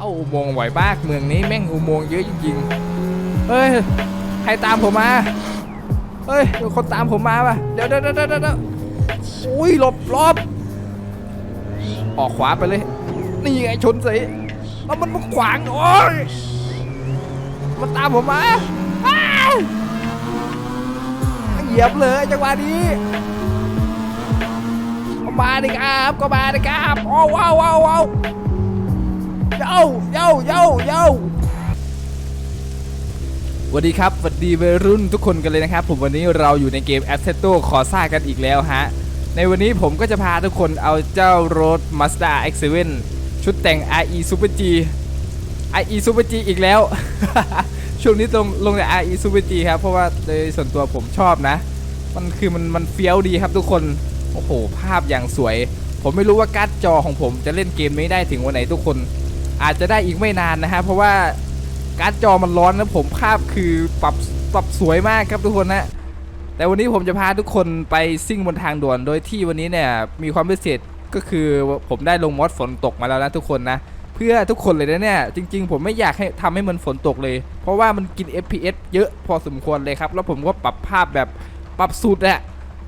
เข้าอุโมงค์บ่อยมากเมืองนี้แม่งอุโมงค์เยอะจริงๆเฮ้ยใครตามผมมาเฮ้ยมีคนตามผมมาป่ะเดี๋ยวเดี๋ยวเดี๋ยวเดี๋ยวเดี๋ยวอุ้ยหลบหลบออกขวาไปเลย นี่ไงชนสิแล้วมันมาขวางโอ้ยมันตามผมมาอ้าวเหยียบเลยจังหวะนี้ก็มาดิครับก็มาดิครับโอ้ว้าวว้าว ว้าวยาเย้าเย้าเย้าสวัสดีครับสวัสดีวัยรุ่นทุกคนกันเลยนะครับ ผมวันนี้เราอยู่ในเกม a s s e t t o คอซ่ากันอีกแล้วฮะ ในวันนี้ผมก็จะพาทุกคนเอาเจ้ารถ Mazda X7 ชุดแต่ง RE Super G RE Super G อีกแล้ว ช่วงนี้ลงลงแต่ RE Super G ครับ เพราะว่าโดยส่วนตัวผมชอบนะ มันคือมันมันเฟี้ยวดีครับทุกคน โอ้โห ภาพอย่างสวย ผมไม่รู้ว่าการ์ดจอของผมจะเล่นเกมนี้ได้ถึงวันไหนทุกคน อาจจะได้อีกไม่นานนะฮะเพราะว่าการจอมันร้อนนะผมภาพคือปรับปรับสวยมากครับทุกคนนะแต่วันนี้ผมจะพาทุกคนไปซิ่งบนทางด่วนโดยที่วันนี้เนี่ยมีความพิเศษก็คือผมได้ลงมอดฝนตกมาแล้วนะทุกคนนะเพื่อทุกคนเลยนะเนี่ยจริง ๆ ผมไม่อยากให้ทำให้มันฝนตกเลย เพราะว่ามันกิน FPS เยอะพอสมควรเลยครับ แล้วผมก็ปรับภาพแบบปรับสุดอะ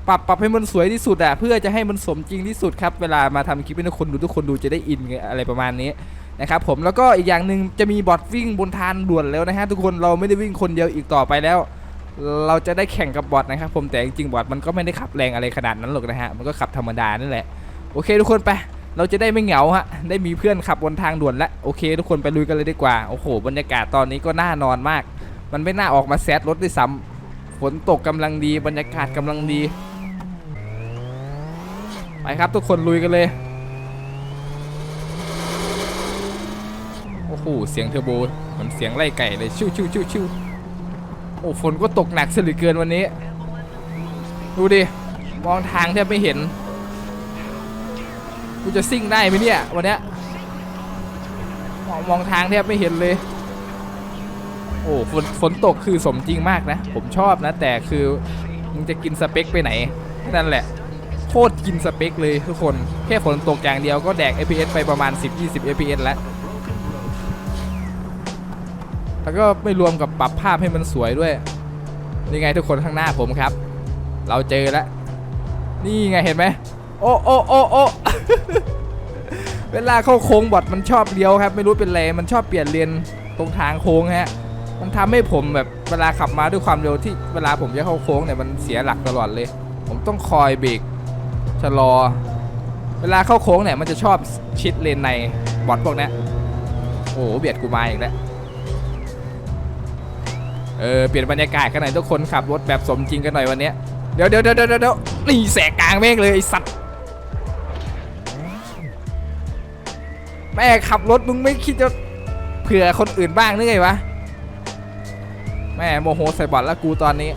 ปรับปรับให้มันสวยที่สุดอะเพื่อจะให้มันสมจริงที่สุดครับ เวลามาทำคลิปให้ทุกคนดูทุกคนดูจะได้อินอะไรประมาณนี้ นะครับผมแล้วก็อีกอย่างหนึ่งจะมีบอทวิ่งบนทางด่วนแล้วนะฮะทุกคนเราไม่ได้วิ่งคนเดียวอีกต่อไปแล้ว เราจะได้แข่งกับบอทนะครับผมแต่จริงๆบอทมันก็ไม่ได้ขับแรงอะไรขนาดนั้นหรอกนะฮะมันก็ขับธรรมดานั่นแหละโอเคทุกคนไป เราจะได้ไม่เหงาฮะได้มีเพื่อนขับบนทางด่วนแล้วโอเค ทุกคนไปลุยกันเลยดีกว่าโอ้โหบรรยากาศตอนนี้ก็น่านอนมาก มันไม่น่าออกมาแซดรถด้วยซ้ำฝนตกกำลังดี บรรยากาศกำลังดี ไปครับทุกคนลุยกันเลย โอ้โหเสียงเทอร์โบเหมือนเสียงไล่ไก่เลยชิวชิวชิวชิวโอ้ฝนก็ตกหนักเสียเหลือเกินวันนี้ ดูดิมองทางแทบไม่เห็นกูจะซิ่งได้ไหมเนี่ยวันเนี้ยมองมองทางแทบไม่เห็นเลย โอ้ฝนฝนตกคือสมจริงมากนะ ผมชอบนะ แต่คือมึงจะกินสเปคไปไหนนั่นแหละโคตรกินสเปคเลยทุกคน แค่ฝนตกอย่างเดียวก็แดก FPS ไปประมาณ 10-20 FPS แล้ว แล้วก็ไม่รวมกับปรับภาพให้มันสวยด้วย นี่ไงทุกคนข้างหน้าผมครับ เราเจอแล้ว นี่ไงเห็นไหมโอ้โอ้โอ้โอ้เวลาเข้าโค้งบอดมันชอบเลี้ยวครับ ไม่รู้เป็นไรมันชอบเปลี่ยนเลนตรงทางโค้งฮะ มันทำให้ผมแบบเวลาขับมาด้วยความเร็วที่เวลาผมจะเข้าโค้งเนี่ยมันเสียหลักตลอดเลย ผมต้องคอยเบรกชะลอ เวลาเข้าโค้งเนี่ยมันจะชอบชิดเลนในบอดพวกนี้โอ้โหเบียดกูมาอีกแล้ว เออเปลี่ยนบรรยากาศกันหน่อยทุกคนขับรถแบบสมจริงกันหน่อยวันนี้เดี๋ยวเดี๋ยวเดี๋ยวเดี๋ยวเดี๋ยวนี่แสกกลางแม่งเลยไอสัตว์แม่ขับรถมึงไม่คิดจะเผื่อคนอื่นบ้างนึกไงวะแม่โมโหใส่บอดแล้วกูตอนนี้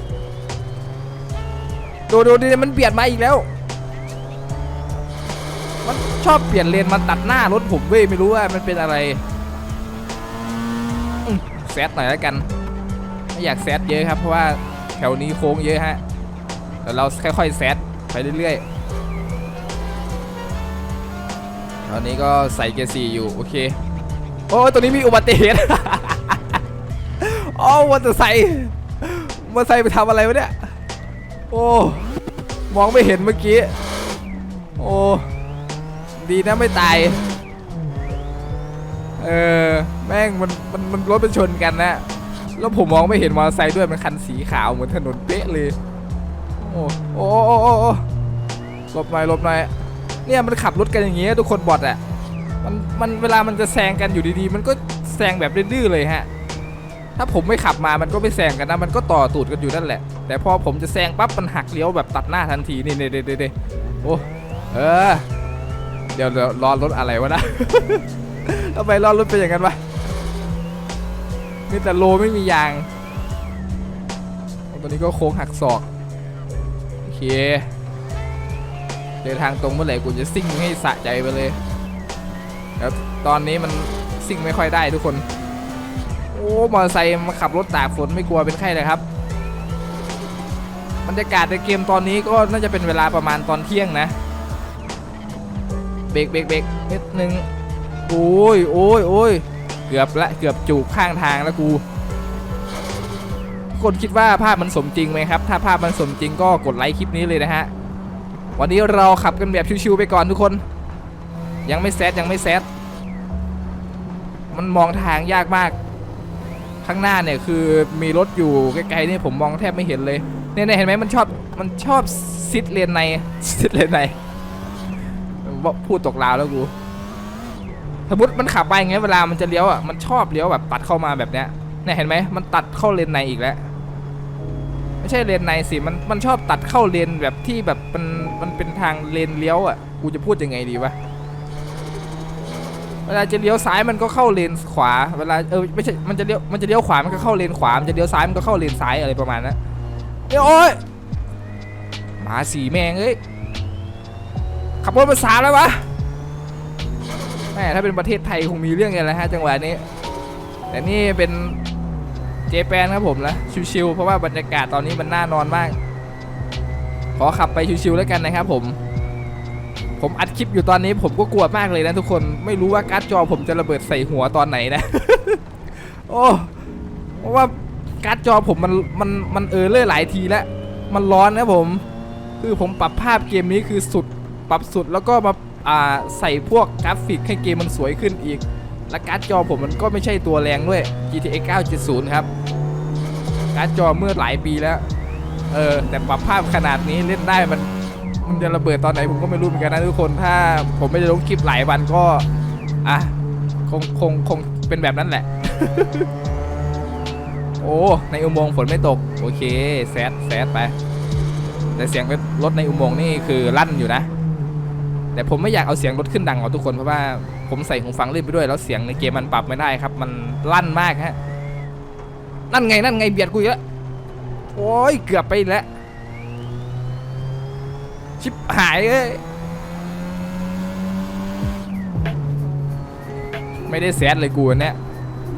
ดูดูดิมันเบียดมาอีกแล้ว มันชอบเปลี่ยนเลนมันตัดหน้ารถผมเว้ยไม่รู้ว่ามันเป็นอะไรแซดหน่อยแล้วกัน อยากแซดเยอะครับ เพราะว่าแถวนี้โค้งเยอะฮะแต่เราค่อยๆแซดไปเรื่อยๆ ตอนนี้ก็ใส่เกียร์สี่อยู่ โอเค โอ้ตัวนี้มีอุบัติเหตุอ๋อมอเตอร์ไซค์มอเตอร์ไซไปทำอะไรวะเนี่ย โอ้ มองไม่เห็นเมื่อกี้ โอ้ ดีนะไม่ตาย เออ แม่งมันมันมันรถเป็นชนกันนะ แล้วผมมองไม่เห็นมอเตอร์ไซค์ด้วยมันคันสีขาวเหมือนถนนเป๊ะเลย โอ้โอ้โอ้โอ้หลบหน่อยหลบหน่อยเนี่ยมันขับรถกันอย่างเงี้ยทุกคนบอดอะมันมันเวลามันจะแซงกันอยู่ดีๆ มันก็แซงแบบดื้อเลยฮะ ถ้าผมไม่ขับมามันก็ไม่แซงกันนะ มันก็ต่อตูดกันอยู่นั่นแหละ แต่พอผมจะแซงปั๊บมันหักเลี้ยวแบบตัดหน้าทันทีนี่เด้เด้เด้โอ้เออ เดี๋ยวเดี๋ยวรอรถอะไรวะนะทำไมรอรถเป็นอย่างนั้นวะ มีแต่โลไม่มียางตอนนี้ก็โค้งหักศอก โอเค เดินทางตรงเมื่อไหร่กูจะซิ่งให้สะใจไปเลยแล้วตอนนี้มันซิ่งไม่ค่อยได้ทุกคน โอ้มอเตอร์ไซค์มาขับรถตากฝนไม่กลัวเป็นไข้เลยครับบรรยากาศในเกมตอนนี้ก็น่าจะเป็นเวลาประมาณตอนเที่ยงนะเบรกเบรกเบรกนิดนึงโอ้ยโอ้ยโอ้ย เกือบและเกือบจูบข้างทางแล้วกูคนคิดว่าภาพมันสมจริงไหมครับ ถ้าภาพมันสมจริงก็กดไลค์คลิปนี้เลยนะฮะ วันนี้เราขับกันแบบชิวๆไปก่อนทุกคน ยังไม่แซดยังไม่แซดมันมองทางยากมาก ข้างหน้าเนี่ยคือมีรถอยู่ไกลๆนี่ผมมองแทบไม่เห็นเลยเนี่ยเห็นไหมมันชอบมันชอบซิดเลนในซิดเลนในว่าพูดตกลาวแล้วกู สมมติมันขับไปอย่างเงี้ยเวลามันจะเลี้ยวอะมันชอบเลี้ยวแบบตัดเข้ามาแบบเนี้ยเนี่ยเห็นไหมมันตัดเข้าเลนในอีกแล้วไม่ใช่เลนในสิมันมันชอบตัดเข้าเลนแบบที่แบบมันมันเป็นทางเลนเลี้ยวอะกูจะพูดยังไงดีวะเวลาจะเลี้ยวซ้ายมันก็เข้าเลนขวา เวลาเออไม่ใช่มันจะเลี้ยวมันจะเลี้ยวขวามันก็เข้าเลนขวา มันจะเลี้ยวซ้ายมันก็เข้าเลนซ้ายอะไรประมาณนั้นเอ้ยโอ้ยหมาสีแมงเอ้ยขับรถมาสามแล้ววะ แม่ถ้าเป็นประเทศไทยคงมีเรื่องกันแล้วฮะจังหวะนี้ แต่นี่เป็นเจแปนครับผมนะชิวๆเพราะว่าบรรยากาศตอนนี้มันน่านอนมาก ขอขับไปชิวๆแล้วกันนะครับผม ผมอัดคลิปอยู่ตอนนี้ผมก็กลัวมากเลยนะทุกคนไม่รู้ว่าการ์ดจอผมจะระเบิดใส่หัวตอนไหนนะ โอ้เพราะว่าการ์ดจอผมมันมันมันเออเลอร์หลายทีแล้ว มันร้อนนะผม คือผมปรับภาพเกมนี้คือสุดปรับสุดแล้วก็มาอ่า ใส่พวกกราฟิกให้เกมมันสวยขึ้นอีก และการ์ดจอผมมันก็ไม่ใช่ตัวแรงด้วย GTX 970 ครับการ์ดจอเมื่อหลายปีแล้ว เออ แต่ปรับภาพขนาดนี้เล่นได้มันมันจะระเบิดตอนไหนผมก็ไม่รู้เหมือนกันนะทุกคน ถ้าผมไม่ได้ลงคลิปหลายวันก็ อะ คงคงคงเป็นแบบนั้นแหละ โอ้ ในอุโมงค์ฝนไม่ตก โอเค แซดแซดไป แต่เสียงรถในอุโมงค์นี่คือลั่นอยู่นะ แต่ผมไม่อยากเอาเสียงรถขึ้นดังเอาทุกคนเพราะว่าผมใส่หูฟังเล่นไปด้วยแล้วเสียงในเกมมันปรับไม่ได้ครับ มันลั่นมากฮะนั่นไงนั่นไงเบียดกูอีกแล้วโอ้ยเกือบไปแล้วชิบหายเลยไม่ได้แซดเลยกูอันเนี่ย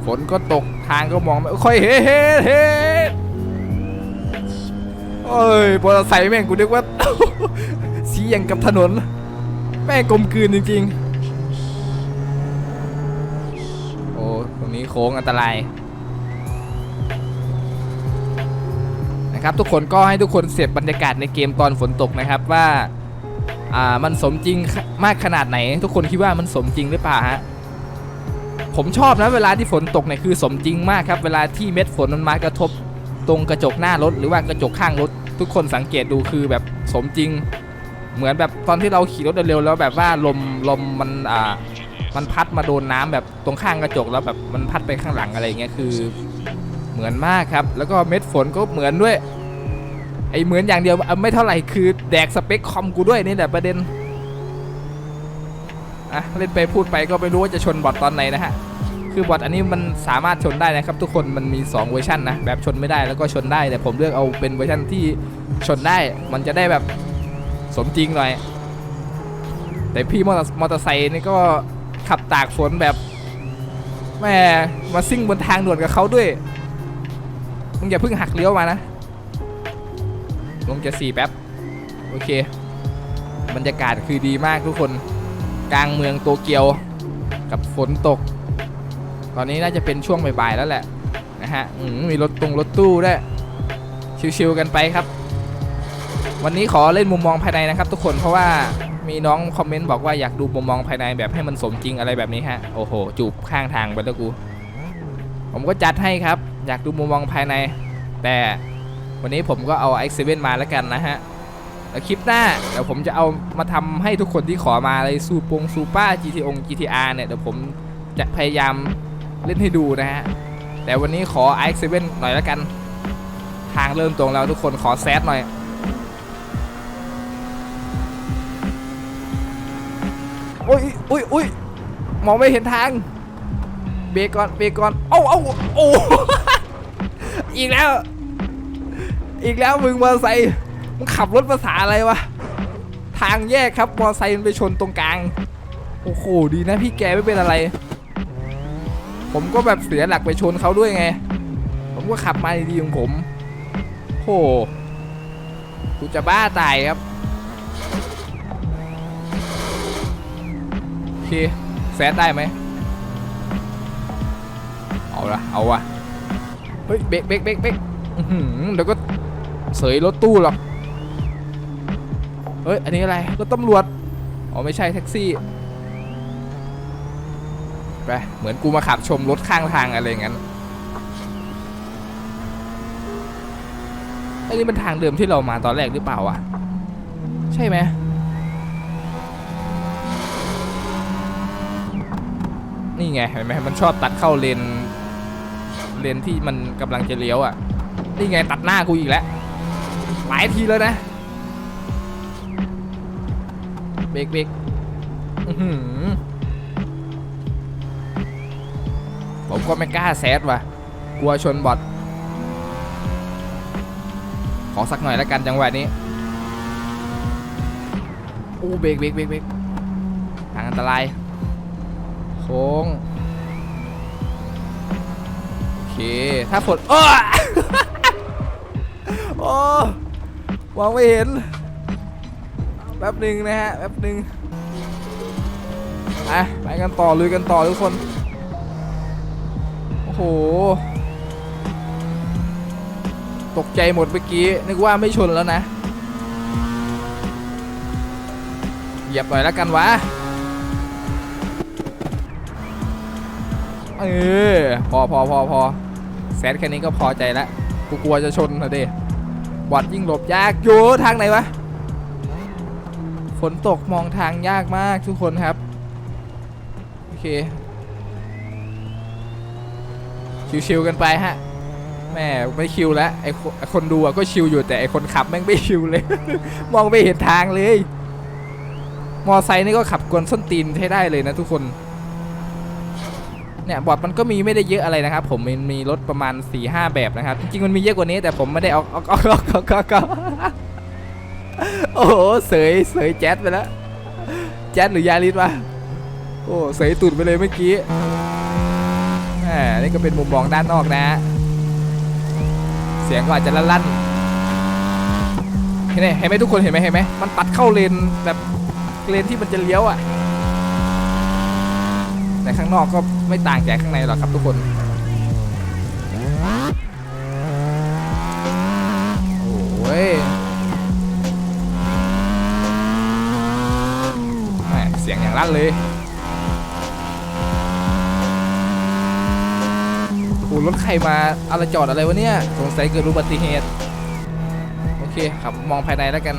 ฝนก็ตกทางก็มองไม่ค่อยเห็นเห็นเห็นโอ้ยมอเตอร์ไซค์แม่งกูนึกว่า สีอย่างกับถนน แม่งกลมกลืนจริงๆ โอ้ ตรงนี้โค้งอันตราย นะครับ ทุกคนก็ให้ทุกคนเสพบรรยากาศในเกมตอนฝนตกนะครับว่าอ่ามันสมจริงมากขนาดไหน ทุกคนคิดว่ามันสมจริงหรือเปล่าฮะผมชอบนะเวลาที่ฝนตกเนี่ยคือสมจริงมากครับ เวลาที่เม็ดฝนมันมากระทบตรงกระจกหน้ารถ หรือว่ากระจกข้างรถ ทุกคนสังเกตดูคือแบบสมจริง เหมือนแบบตอนที่เราขี่รถเร็วๆแล้วแบบว่าลมลมมันอ่ามันพัดมาโดนน้ำแบบตรงข้างกระจกแล้วแบบมันพัดไปข้างหลังอะไรเงี้ยคือ เหมือนมากครับ แล้วก็เม็ดฝนก็เหมือนด้วยไอเหมือนอย่างเดียวไม่เท่าไหร่คือแดกสเปคคอมกูด้วยนี่แหละประเด็นอะเล่นไปพูดไปก็ไม่รู้ว่าจะชนบอทตอนไหนนะฮะคือบอทอันนี้มันสามารถชนได้นะครับทุกคนมันมี 2 เวอร์ชันนะแบบชนไม่ได้แล้วก็ชนได้แต่ผมเลือกเอาเป็นเวอร์ชันที่ชนได้มันจะได้แบบ สมจริงหน่อย แต่พี่มอเตอร์มอเตอร์ไซค์นี่ก็ขับตากฝนแบบแม่มาซิ่งบนทางด่วนกับเขาด้วยมึงอย่าเพิ่งหักเลี้ยวมานะ ลงจะสี่แป๊บ โอเค บรรยากาศคือดีมากทุกคน กลางเมืองโตเกียวกับฝนตก ตอนนี้น่าจะเป็นช่วงบ่ายๆแล้วแหละนะฮะมมีรถตรงรถตู้ด้วย ชิวๆกันไปครับ วันนี้ขอเล่นมุมมองภายในนะครับ ทุกคนเพราะว่ามีน้องคอมเมนต์บอกว่าอยากดูมุมมองภายในแบบให้มันสมจริงอะไรแบบนี้ฮะโอ้โหจูบข้างทางไปแล้วกูผมก็จัดให้ครับ อยากดูมุมมองภายใน แต่วันนี้ผมก็เอา X7 มาแล้วกันนะฮะแล้วคลิปหน้าเดี๋ยวผมจะเอามาทำให้ทุกคนที่ขอมาเลยซูปงซูป้า GTO GTR เนี่ยเดี๋ยวผมจะพยายามเล่นให้ดูนะฮะแต่วันนี้ขอ X7 หน่อยแล้วกัน ทางเริ่มตรงแล้วทุกคนขอแซดหน่อย อ้ยอุ้ยอุ้ยมองไม่เห็นทาง เบรกก่อนเบรกก่อนเอ้าเอ้าโอ้อีกแล้ว อีกแล้วมึงมอเตอร์ไซค์มึงขับรถภาษาอะไรวะทางแยกครับมอเตอร์ไซค์มันไปชนตรงกลางโอ้โหดีนะพี่แกไม่เป็นอะไร ผมก็แบบเสียหลักไปชนเขาด้วยไง ผมก็ขับมาดีๆของผมโอ้โหกูจะบ้าตายครับ เคแซดได้ไหมเอาละเอาวะเฮ้ยเบรกเบรกเบรกเบรกเดี๋ยวก็เสยรถตู้หรอกเฮ้ยอันนี้อะไรรถตำรวจอ๋อไม่ใช่แท็กซี่ไปเหมือนกูมาขับชมรถข้างทางอะไรอย่างนั้นไอ้นี่มันทางเดิมที่เรามาตอนแรกหรือเปล่าวะใช่ไหม นี่ไงเห็นไหมมันชอบตัดเข้าเลนเลนที่มันกำลังจะเลี้ยวอะ นี่ไงตัดหน้ากูอีกแล้ว หลายทีแล้วนะ เบรกเบรกอือหือผมก็ไม่กล้าแซดว่ะ กลัวชนบอทขอสักหน่อยแล้วกันจังหวะนี้อู้เบรกเบรกเบรกเบรกทางอันตราย โค้ง โอเค ถ้าฝนอ้โอ้มองไม่เห็น แป๊บหนึ่งนะฮะ แป๊บหนึ่งอะไปกันต่อ ลุยกันต่อทุกคน โอ้โห ตกใจหมดเมื่อกี้ นึกว่าไม่ชนแล้วนะ เหยียบหน่อยแล้วกันวะ เออพอพอพอพอแซดแค่นี้ก็พอใจแล้วกูกลัวจะชนนะเดบอดยิ่งหลบยากอยู่ทางไหนวะฝนตกมองทางยากมากทุกคนครับ โอเค ชิวๆกันไปฮะแม่ไม่ชิวแล้วไอคนไอคนดูก็ชิวอยู่แต่ไอคนขับแม่งไม่ชิวเลย มองไม่เห็นทางเลย มอไซค์นี่ก็ขับกวนส้นตีนใช้ได้เลยนะทุกคน เนี่ยบอร์ดมันก็มีไม่ได้เยอะอะไรนะครับผมมันมีรถประมาณ4ี่ห้าแบบนะครับ จริงๆมันมีเยอะกว่านี้แต่ผมไม่ได้เอาเอาเอาเอาเอาเอาโอ้โหเสยเสยแจ๊ดไปแล้วแจ๊ดหรือยาริสวะโอ้เสยตุดไปเลยเมื่อกี้แหมนี่ก็เป็นมุมมองด้านนอกนะ เสียงก็อาจจะลั่นๆเห็นไหมเห็นไหมทุกคนเห็นไหมเห็นไหมมันปัดเข้าเลนแบบเลนที่มันจะเลี้ยวอะแต่ข้างนอกก็ ไม่ต่างจากข้างในหรอกครับทุกคน โอ้ยแม่เสียงอย่างลั่นเลยโอ้รถใครมาอะไรจอดอะไรวะเนี่ย สงสัยเกิดอุบัติเหตุ โอเคครับมองภายในแล้วกัน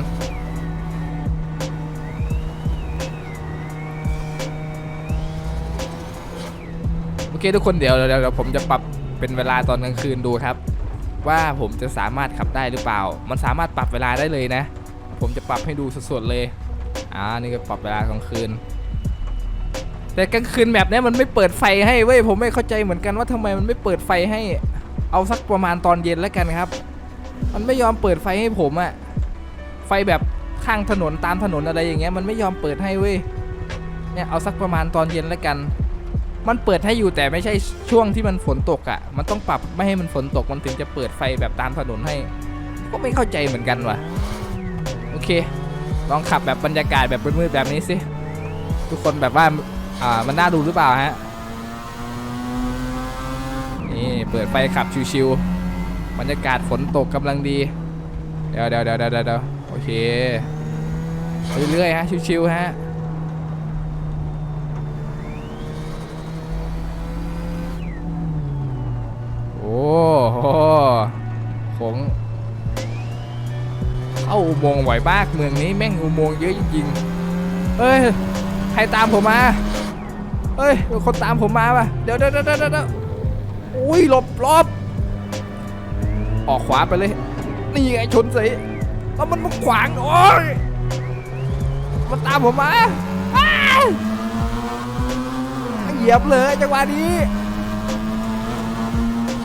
เคทุกคนเดี๋ยวเดี๋ยวเดี๋ยวผมจะปรับเป็นเวลาตอนกลางคืนดูครับ ว่าผมจะสามารถขับได้หรือเปล่า มันสามารถปรับเวลาได้เลยนะ ผมจะปรับให้ดูสดๆเลยอ่านี่ก็ปรับเวลากลางคืน แต่กลางคืนแบบนี้มันไม่เปิดไฟให้เว้ยผมไม่เข้าใจเหมือนกันว่าทำไมมันไม่เปิดไฟให้เอาสักประมาณตอนเย็นแล้วกันครับ มันไม่ยอมเปิดไฟให้ผมอะไฟแบบข้างถนนตามถนนอะไรอย่างเงี้ยมันไม่ยอมเปิดให้เว้ยเนี่ยเอาสักประมาณตอนเย็นแล้วกัน มันเปิดให้อยู่แต่ไม่ใช่ช่วงที่มันฝนตกอะ่ะ มันต้องปรับไม่ให้มันฝนตกมันถึงจะเปิดไฟแบบตามถนนให้ ก็ไม่เข้าใจเหมือนกันว่ะ โอเค ลองขับแบบบรรยากาศแบบมืดๆแบบนี้สิ ทุกคนแบบว่า อ่า มันน่าดูหรือเปล่าฮะ นี่เปิดไฟขับชิวๆ บรรยากาศฝนตกกำลังดี เดี๋ยวเดี๋ยวเดี๋ยวเดี๋ยวเดี๋ยวโอเค เรื่อยๆฮะชิวๆฮะ อุโมงค์บ่อยมากเมืองนี้แม่งอุโมงค์เยอะจริงๆเฮ้ยใครตามผมมาเฮ้ยคนตามผมมาป่ะเดี๋ยวเดี๋ยวเดี๋ยวเดี๋ยวเดี๋ยวอุ้ยหลบหลบออกขวาไปเลย นี่ไงชนสิแล้วมันมาขวางโอ้ยมันตามผมมาเหยียบเลยจังหวะนี้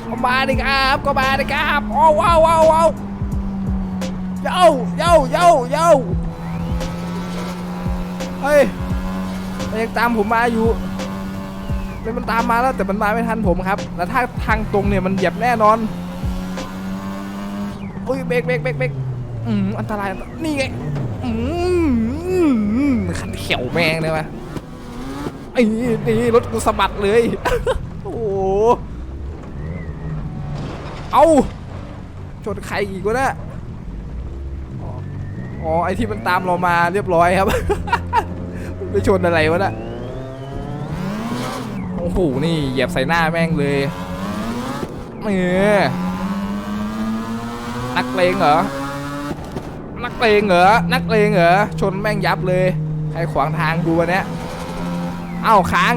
ก็มาดิครับก็มาดิครับโอ้ว้าวว้าวว้าว เย้าเย้าเย้าเย้าเฮ้ยมันยังตามผมมาอยู่ไม่มันตามมาแล้วแต่มันมาไม่ทันผมครับ แล้วถ้าทางตรงเนี่ยมันเหยียบแน่นอนอุ้ยเบรกเบรกเบรกเบรกอืมอันตรายนี่ไงอืมขันเขียวแมงเลยวะไอ้นี่นี่รถกูสะบัดเลย โอ้เอาชนใครอีกวะเนี่ย อ๋อไอที่มันตามเรามาเรียบร้อยครับ ไปชนอะไรวะน่ะโอ้โหนี่เหยียบใส่หน้าแม่งเลยเออนักเลงเหรอ นักเลงเหรอ นักเลงเหรอ ชนแม่งยับเลยใครขวางทางกูวะเนี้ยเอ้าค้าง